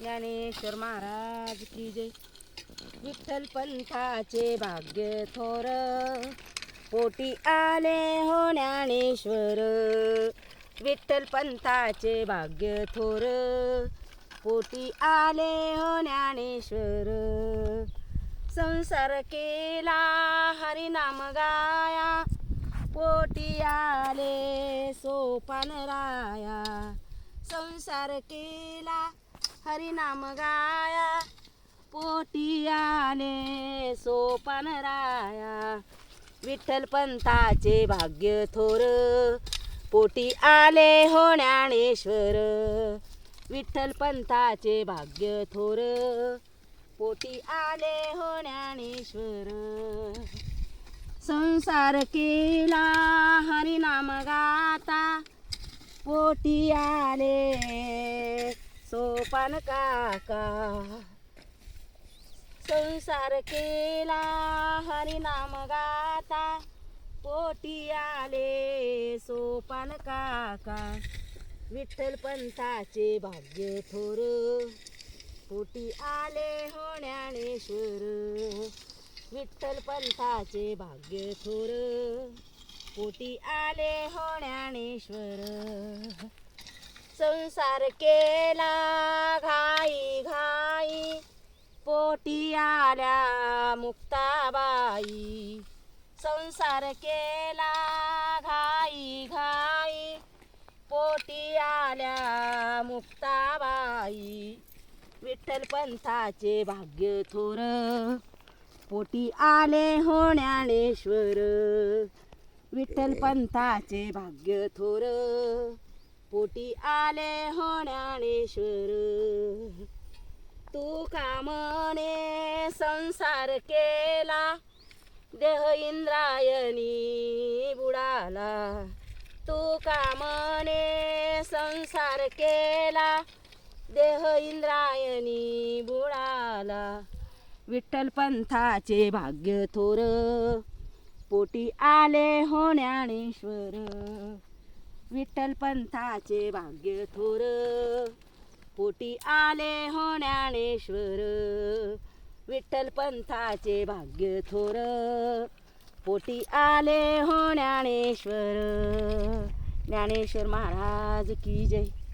ज्ञानेश्वर महाराज की जय. विठ्ठल पंथाचे भाग्य थोर. पोटी आले हो ज्ञानेश्वर. विठ्ठल पंथाचे भाग्य थोर. पोटी आले हो ज्ञानेश्वर. संसार केला हरिनाम गाया. पोटी आले सोपान राया. संसार केला हरिनाम गाया पोटी आले सोपान राया. विठ्ठल पंथाचे भाग्य थोर पोटी आले हो ज्ञानेश्वर. विठ्ठल पंथाचे भाग्य थोर पोटी आले हो ज्ञानेश्वर. संसार केला हरिनाम गा पोटी आले. सोपान काका. संसार केला हरिनाम गाता. पोटी आले. सोपान काका. विठ्ठल पंथाचे भाग्य थोर. पोटी आले हो ज्ञानेश्वर विठ्ठल पंथाचे भाग्य थोर. पोटी आले हो ज्ञानेश्वर. संसार केला घाई घाई पोटी आल्या मुक्ताबाई. संसार केला घाई घाई पोटी आल्या मुक्ताबाई. विठ्ठल पंथाचे भाग्य थोर पोटी आले हो ज्ञानेश्वर. विठ्ठल पंथाचे भाग्य थोर. पोटी आले हो ज्ञानेश्वर. तू कामने संसार केला? देह इंद्रायणी बुडाला. तू कामने संसार केला? देह इंद्रायणी बुडाला. विठ्ठल पंथाचे भाग्य थोर. पोटी आले हो ज्ञानेश्वर. विठ्ठल पंथाचे भाग्य थोर. पोटी आले हो ज्ञानेश्वर. विठ्ठल पंथाचे भाग्य थोर. पोटी आले हो ज्ञानेश्वर. ज्ञानेश्वर महाराज की जय.